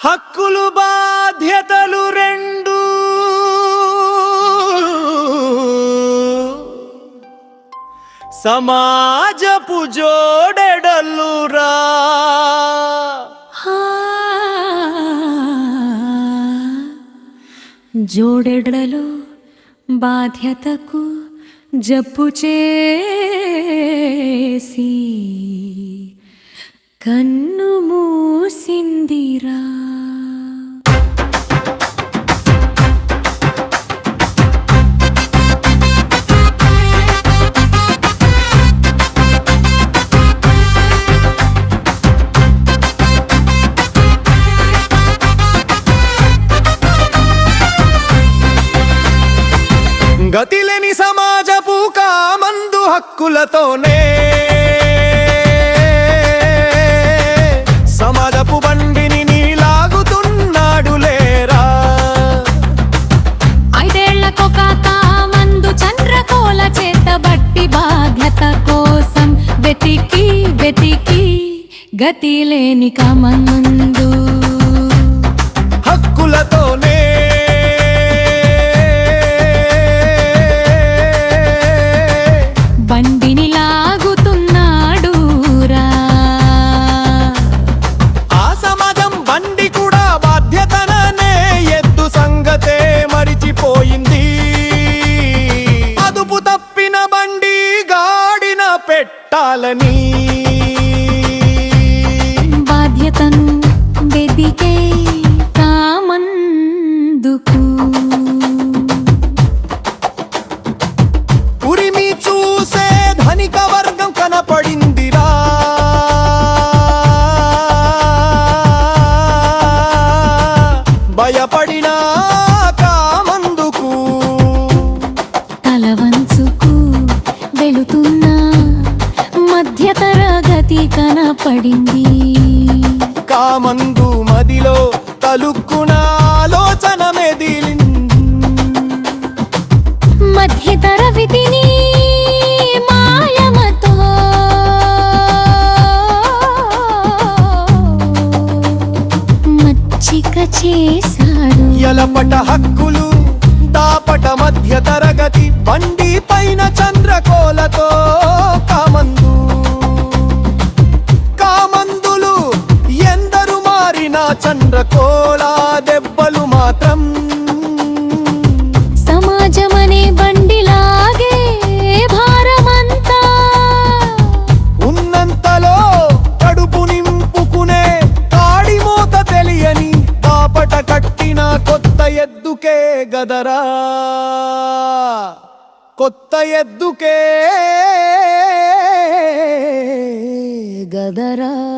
హక్కులు బాధ్యతలు రెండు. సమాజపు జోడెడల్లురా. జోడెడలు బాధ్యతకు జప్పు చేసి కన్ను మూసిందిరా. గతిలేని సమాజపు కామందు హక్కులతోనే. సమాజపు బండిని నీలాగుతున్నాడు లేరా? ఐదేళ్ళకొక మందు చంద్రకోల చేత బట్టి బాధ్యత కోసం వెతికి వెతికి గతి లేని కమందు. హక్కులతోనే పెట్టాలని. బాధ్యతను వెదికే కామందుకు ఉరిమి చూసే ధనిక వర్గం కనపడిందిరా. భయపడినా కామందుకు. తల వంచుకు వెళుతున్న మధ్య తరగతి కనపడింది. కామందు మదిలో తలుక్కున ఆలోచన మెదిలింది. మధ్య తరగతిని మాయమతో మచ్చిక చేశాడు. ఎలపట హక్కులు దాపట మధ్య తరగతి బండి పైన చంద్రకోలతో చంద్రకోల దెబ్బలు మాత్రం. సమాజమనే బండిలాగే భారమంతా. ఉన్నంతలో కడుపు నింపుకునే కాడి మూత తెలియని దాపట కట్టిన కొత్త ఎద్దుకే గదరా. కొత్త ఎద్దుకే గదరా.